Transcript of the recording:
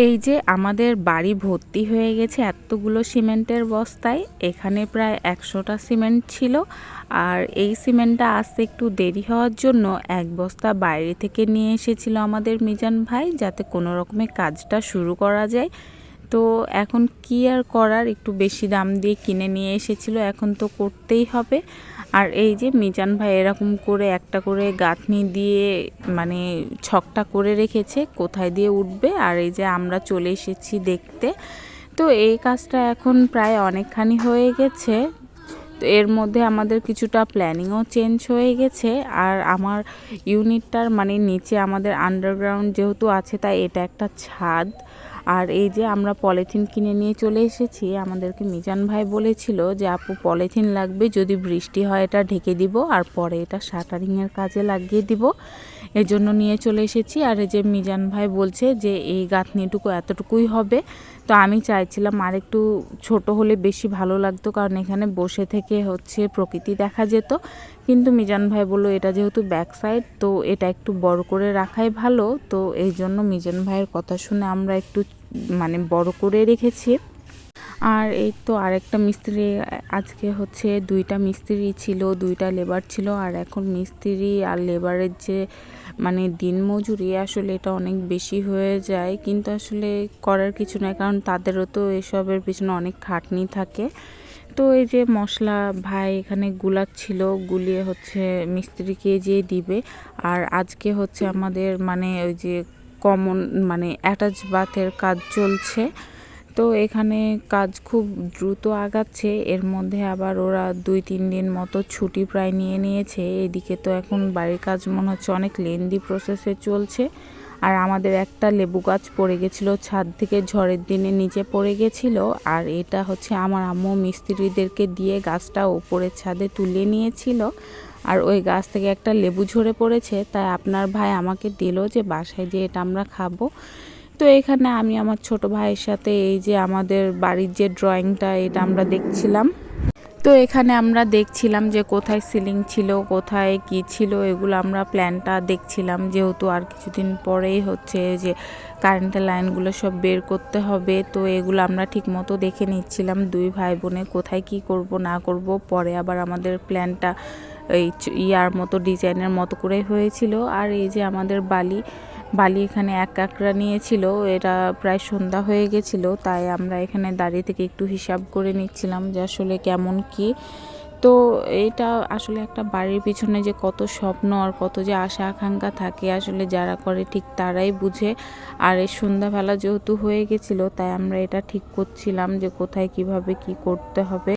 এই যে আমাদের বাড়ি ভর্তি হয়ে গেছে এতগুলো সিমেন্টের বস্তায়, এখানে প্রায় একশোটা সিমেন্ট ছিল। আর এই সিমেন্টটা আসতে একটু দেরি হওয়ার জন্য এক বস্তা বাইরে থেকে নিয়ে এসেছিল আমাদের মিজান ভাই, যাতে কোনো রকমের কাজটা শুরু করা যায়। তো এখন কি আর করার? একটু বেশি দাম দিয়ে কিনে নিয়ে এসেছিল, এখন তো করতেই হবে। আর এই যে মিজান ভাই এরকম করে একটা করে গাঁথনি দিয়ে মানে ছকটা করে রেখেছে, কোথায় দিয়ে উঠবে? আর এই যে আমরা চলে এসেছি দেখতে। তো এই কাজটা এখন প্রায় অনেকখানি হয়ে গেছে। তো এর মধ্যে আমাদের কিছুটা প্ল্যানিংও চেঞ্জ হয়ে গেছে। আর আমার ইউনিটটার মানে নিচে আমাদের আন্ডারগ্রাউন্ড যেহেতু আছে, তাই এটা একটা ছাদ। আর এই যে আমরা পলিথিন কিনে নিয়ে চলে এসেছি, আমাদেরকে মিজান ভাই বলেছিল যে, আপু, পলিথিন লাগবে, যদি বৃষ্টি হয় এটা ঢেকে দিব আর পরে এটা শাটারিংয়ের কাজে লাগিয়ে দিব। এর জন্য নিয়ে চলে এসেছি। আর এই যে মিজান ভাই বলছে যে, এই গাঁথনিটুকু এতটুকুই হবে। তো আমি চাইছিলাম আর একটু ছোট হলে বেশি ভালো লাগতো, কারণ এখানে বসে থেকে হচ্ছে প্রকৃতি দেখা যেত। কিন্তু মিজান ভাই বলল, এটা যেহেতু ব্যাক সাইড, তো এটা একটু বড় করে রাখাই ভালো। তো এই জন্য মিজান ভাইয়ের কথা শুনে আমরা একটু মানে বড় করে রেখেছি। আর এই তো আরেকটা মিস্ত্রি, আজকে হচ্ছে দুইটা মিস্ত্রি ছিল, দুইটা লেবার ছিল, আর এখন মিস্ত্রি আর লেবারের যে মানে দিন মজুরি আসলে এটা অনেক বেশি হয়ে যায়। কিন্তু আসলে করার কিছু নাই, কারণ তাদেরও তো এসবের পিছনে অনেক খাটনি থাকে। তো এই যে মশলা ভাই এখানে গুলাচ্ছিল গুলিয়ে হচ্ছে মিস্ত্রিকে যে দিবে। আর আজকে হচ্ছে আমাদের মানে ওই যে কমন মানে অ্যাটাচ বাথের কাজ চলছে। তো এখানে কাজ খুব দ্রুত আগাচ্ছে। এর মধ্যে আবার ওরা দুই তিন দিন মতো ছুটি প্রায় নিয়ে নিয়েছে। এদিকে তো এখন বাড়ির কাজ মনে হচ্ছে অনেক লেন্দি প্রসেসে চলছে। আর আমাদের একটা লেবু গাছ পড়ে গেছিল, ছাদ থেকে ঝড়ের দিনে নিচে পড়ে গেছিল। আর এটা হচ্ছে আমার আম্মু মিস্ত্রিদেরকে দিয়ে গাছটা ওপরের ছাদে তুলে নিয়েছিল। আর ওই গাছ থেকে একটা লেবু ঝরে পড়েছে, তাই আপনার ভাই আমাকে দিল যে বাসায় যে এটা আমরা খাব। তো এখানে আমি আমার ছোট ভাইয়ের সাথে এই যে আমাদের বাড়ির যে ড্রয়িংটা এটা আমরা দেখছিলাম। তো এখানে আমরা দেখছিলাম যে কোথায় সিলিং ছিল, কোথায় কি ছিল, এগুলো আমরা প্ল্যানটা দেখছিলাম। যেহেতু আর কিছুদিন পরেই হচ্ছে যে কারেন্টের লাইনগুলো সব বের করতে হবে, তো এগুলো আমরা ঠিক মতো দেখে নিচ্ছিলাম। দুই ভাই বোনে কোথায় কি করব, না করব, পরে আবার আমাদের প্ল্যানটা এই ইয়ার মতো ডিজাইনের মতো করে হয়েছিল। আর এই যে আমাদের বালি বালি এখানে এক কাঁকড়া নিয়েছিল, এটা প্রায় সন্ধ্যা হয়ে গেছিল, তাই আমরা এখানে দাঁড়িয়ে থেকে একটু হিসাব করে নিচ্ছিলাম যে আসলে কেমন কি। তো এটা আসলে একটা বাড়ির পিছনে যে কত স্বপ্ন আর কত যে আশা আকাঙ্ক্ষা থাকে, আসলে যারা করে ঠিক তারাই বুঝে। আর এই সন্ধ্যাবেলা যেহেতু হয়ে গেছিল, তাই আমরা এটা ঠিক করছিলাম যে কোথায় কীভাবে কি করতে হবে।